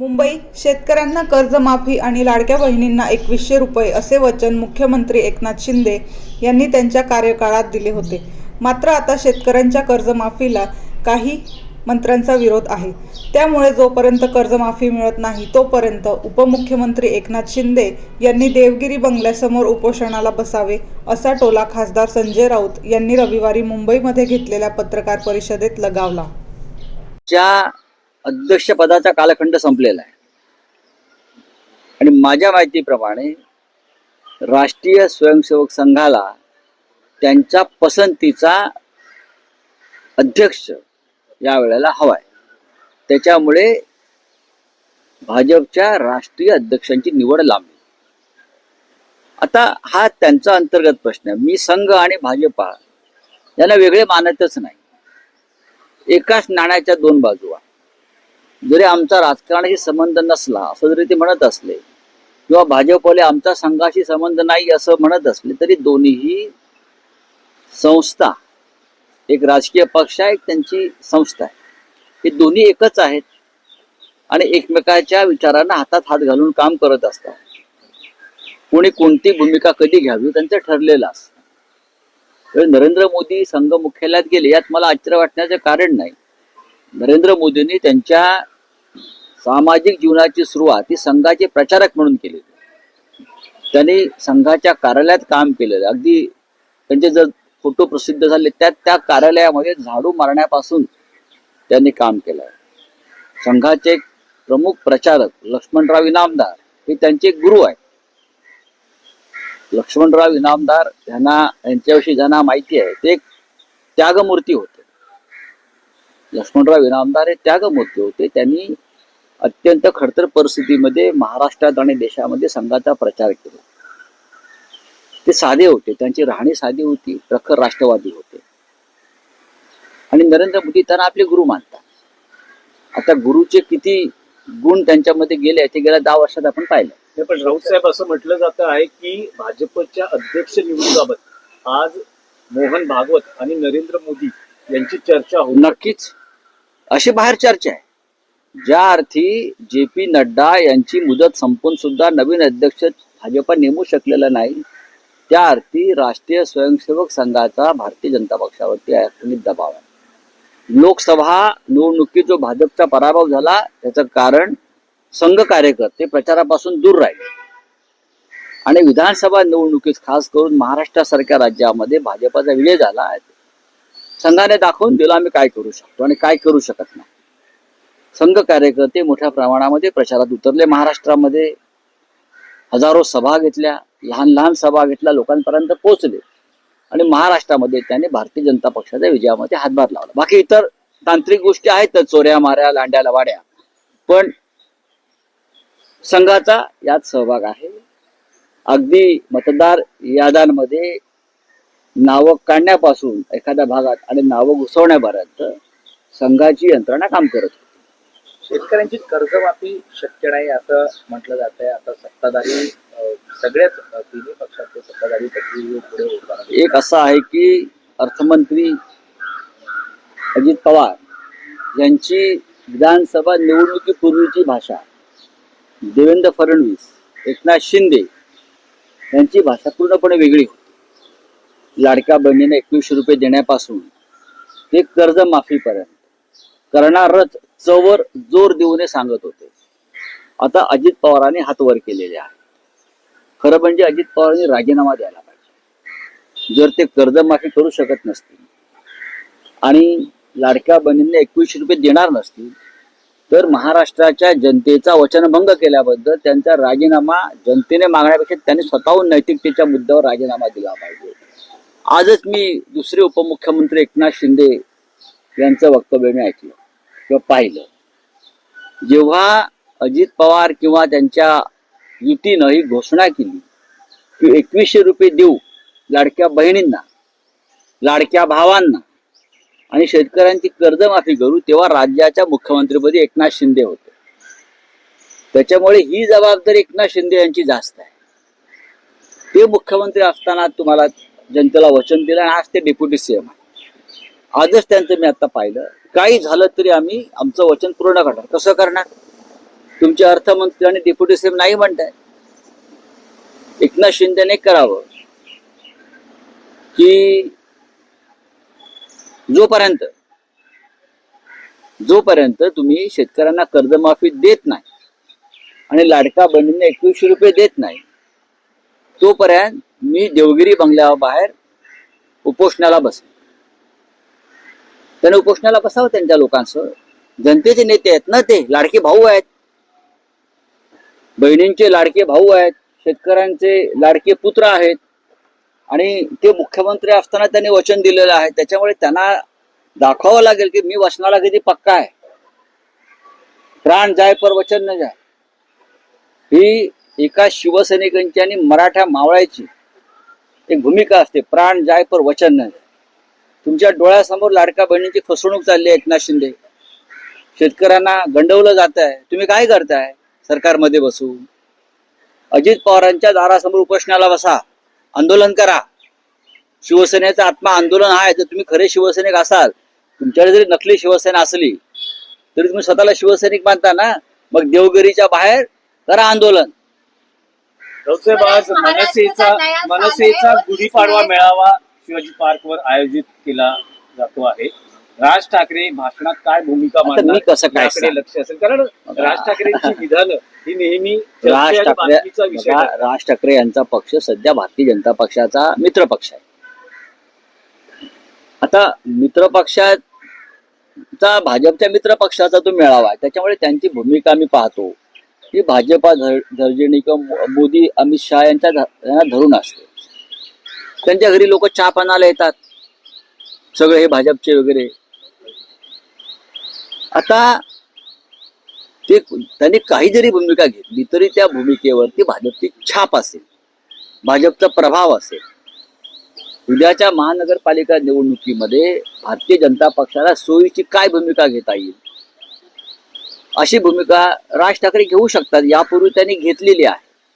मुंबई शेतकऱ्यांना कर्जमाफी आणि लाडक्या बहिणींना एकवीसशे रुपये असे वचन मुख्यमंत्री एकनाथ शिंदे यांनी त्यांच्या कार्यकाळात दिले होते. मात्र आता शेतकऱ्यांच्या कर्जमाफीला काही मंत्र्यांचा विरोध आहे. त्यामुळे जोपर्यंत कर्जमाफी मिळत नाही तोपर्यंत उपमुख्यमंत्री एकनाथ शिंदे यांनी देवगिरी बंगल्यासमोर उपोषणाला बसावे असा टोला खासदार संजय राऊत यांनी रविवारी मुंबईमध्ये घेतलेल्या पत्रकार परिषदेत लगावला. ज्या अध्यक्षपदाचा कालखंड संपलेला आहे. आणि माझ्या माहितीप्रमाणे राष्ट्रीय स्वयंसेवक संघाला त्यांच्या पसंतीचा अध्यक्ष या वेळेला हवाय त्याच्यामुळे भाजपच्या राष्ट्रीय अध्यक्षांची निवड लांबली. आता हा त्यांचा अंतर्गत प्रश्न आहे. मी संघ आणि भाजपा यांना वेगळे मानतच नाही. एकाच नाण्याच्या दोन बाजू आहे जरी आमचा राजकारणाशी संबंध नसला असं जरी ते म्हणत असले किंवा भाजपवाले आमचा संघाशी संबंध नाही असं म्हणत असले तरी दोन्हीही संस्था एक राजकीय पक्ष आहे एक त्यांची संस्था आहे. हे दोन्ही एकच आहेत आणि एकमेकाच्या विचारांना हातात हात घालून काम करत असतात. कोणी कोणती भूमिका कधी घ्यावी त्यांचं ठरलेलं असतं. नरेंद्र मोदी संघ मुख्यालयात गेले यात मला आश्चर्य वाटण्याचं कारण नाही. नरेंद्र मोदींनी त्यांच्या सामाजिक जीवनाची सुरुवात ही संघाचे प्रचारक म्हणून केली त्यांनी संघाच्या कार्यालयात काम केलेलं. अगदी त्यांचे जर फोटो प्रसिद्ध झाले त्यात त्या कार्यालयामध्ये झाडू मारण्यापासून त्यांनी काम केलं. संघाचे एक प्रमुख प्रचारक लक्ष्मणराव इनामदार हे त्यांचे गुरु आहेत. लक्ष्मणराव इनामदार यांना यांच्याविषयी ज्यांना माहिती आहे ते एक त्यागमूर्ती होते. लक्ष्मणराव इनामदार हे त्यागमूर्ती होते. त्यांनी अत्यंत खडतर परिस्थितीमध्ये महाराष्ट्रात आणि देशामध्ये संघाचा प्रचार केला. ते साधे होते त्यांची राहणी साधी होती प्रखर राष्ट्रवादी होते. आणि नरेंद्र मोदी त्यांना आपले गुरु मानतात. आता गुरुचे किती गुण त्यांच्यामध्ये गेले ते गेल्या दहा वर्षात आपण पाहिलं. पण राऊत साहेब असं म्हटलं जात आहे की भाजपच्या अध्यक्ष निवडीबाबत आज मोहन भागवत आणि नरेंद्र मोदी यांची चर्चा होईल नक्कीच. अशी बाहेर चर्चा आहे. ज्या अर्थी जे पी नड्डा यांची मुदत संपून सुद्धा नवीन अध्यक्ष भाजपा नेमू शकलेला नाही त्या अर्थी राष्ट्रीय स्वयंसेवक संघाचा भारतीय जनता पक्षावरती अर्थनिक दबाव आहे. लोकसभा निवडणुकीत जो भाजपचा पराभव झाला त्याचं कारण संघ कार्यकर्ते प्रचारापासून दूर राहिले. आणि विधानसभा निवडणुकीत खास करून महाराष्ट्रासारख्या राज्यामध्ये भाजपाचा विजय झाला आहे. संघाने दाखवून दिला आम्ही काय करू शकतो आणि काय करू शकत नाही. संघ कार्यकर्ते मोठ्या प्रमाणामध्ये प्रचारात उतरले. महाराष्ट्रामध्ये हजारो सभा घेतल्या लहान लहान सभा घेतल्या लोकांपर्यंत पोहोचले. आणि महाराष्ट्रामध्ये त्याने भारतीय जनता पक्षाच्या विजयामध्ये हातभार लावला. बाकी इतर तांत्रिक गोष्टी आहेत चोऱ्या माऱ्या लांड्या लवाड्या. पण संघाचा यात सहभाग आहे. अगदी मतदार याद्यांमध्ये नावं काढण्यापासून एखाद्या भागात आणि नावं घुसवण्यापर्यंत संघाची यंत्रणा काम करत होती. शेतकऱ्यांची कर्जमाफी शक्य नाही असं म्हटलं जात आहे आता सत्ताधारी सगळ्याच तिन्ही पक्षाचे सत्ताधारी पुढे होतात एक असं आहे की अर्थमंत्री अजित पवार यांची विधानसभा निवडणुकीपूर्वीची भाषा देवेंद्र फडणवीस एकनाथ शिंदे यांची भाषा पूर्णपणे वेगळी होती. लाडक्या बहिणीने एकवीसशे रुपये देण्यापासून ते कर्जमाफीपर्यंत. करणारच चवर जोर देऊन सांगत होते. आता अजित पवारांनी हात वर केलेले आहे. खरं म्हणजे अजित पवारांनी राजीनामा द्यायला पाहिजे. जर ते कर्जमाफी करू शकत नसतील आणि लाडक्या बहिणींना एकवीसशे रुपये देणार नसतील तर महाराष्ट्राच्या जनतेचा वचनभंग केल्याबद्दल त्यांचा राजीनामा जनतेने मागण्यापेक्षा त्यांनी स्वतःहून नैतिकतेच्या मुद्द्यावर राजीनामा दिला पाहिजे. आजच मी दुसरे उपमुख्यमंत्री एकनाथ शिंदे यांचं वक्तव्य मी ऐकलं. किंवा पाहिलं. जेव्हा अजित पवार किंवा त्यांच्या युतीनं ही घोषणा केली की एकवीसशे रुपये देऊ लाडक्या बहिणींना लाडक्या भावांना आणि शेतकऱ्यांची कर्जमाफी करू तेव्हा राज्याच्या मुख्यमंत्रीपदी एकनाथ शिंदे होते. त्याच्यामुळे ही जबाबदारी एकनाथ शिंदे यांची जास्त आहे. ते मुख्यमंत्री असताना तुम्हाला जनतेला वचन दिलं आणि आज ते डेप्युटी सीएम आहे आजच त्यांचं मी आता पाहिलं. काही झालं तरी आम्ही आमचं वचन पूर्ण करणार. कसं करणार? तुमचे अर्थमंत्री आणि डेप्युटी सीएम नाही म्हणताय. एकनाथ शिंदेने करावं. की जोपर्यंत जोपर्यंत तुम्ही शेतकऱ्यांना कर्जमाफी देत नाही आणि लाडका बहिणींना एकवीसशे रुपये देत नाही तोपर्यंत मी देवगिरी बंगल्याबाहेर उपोषणाला बसेन. त्यांना उपोषणाला बसावं त्यांच्या लोकांसह जनतेचे नेते आहेत ना ते लाडके भाऊ आहेत. बहिणींचे लाडके भाऊ आहेत शेतकऱ्यांचे लाडके पुत्र आहेत. आणि ते मुख्यमंत्री असताना त्यांनी वचन दिलेलं आहे. त्याच्यामुळे त्यांना दाखवावं लागेल की मी वचनाला किती पक्का आहे. प्राण जाय पर वचन न जाय. ही एका शिवसैनिकांची आणि मराठा मावळ्याची एक भूमिका असते. प्राण जाय पर वचन न जाय. तुमच्या डोळ्यासमोर लाडका बहिणींची फसवणूक चालली आहे एकनाथ शिंदे. शेतकऱ्यांना गंडवलं जात आहे. तुम्ही काय करताय? सरकारमध्ये बसून. अजित पवारांच्या दारासमोर उपोषणाला बसा. आंदोलन करा. शिवसेनेचा आत्मा आंदोलन आहे जर तुम्ही खरे शिवसैनिक असाल. तुमच्याकडे जरी नकली शिवसेना असली तरी तुम्ही स्वतःला शिवसैनिक मानता ना? मग देवगिरीच्या बाहेर करा आंदोलन. मनसेचा मनसेचा गुढीपाडवा मेळावा शिवाजी पार्कवर आयोजित केला जातो आहे. राज ठाकरे भाषणात काय भूमिका मांडणार मी कसं काय? लक्ष असेल. कारण राज ठाकरेंची विधानं ही नेहमी राज ठाकरे. राज ठाकरे यांचा पक्ष सध्या भारतीय जनता पक्षाचा मित्र पक्ष आहे. आता मित्र पक्षाचा भाजपच्या मित्र पक्षाचा तो मेळावा आहे. त्याच्यामुळे त्यांची भूमिका मी पाहतो. ही भाजपा धर- दर्जनी किंवा मोदी अमित शहा यांच्या धरून असते. त्यांच्या घरी लोक चहा पानाला येतात. सगळे हे भाजपचे वगैरे. आता ते त्यांनी काही जरी भूमिका घेतली तरी त्या भूमिकेवरती भाजपची छाप असेल. भाजपचा प्रभाव असेल. उद्याच्या महानगरपालिका निवडणुकीमध्ये भारतीय जनता पक्षाला सोयीची काय भूमिका घेता येईल? अशी भूमिका राज ठाकरे घेऊ शकतात यापूर्वी त्यांनी घेतलेली आहे.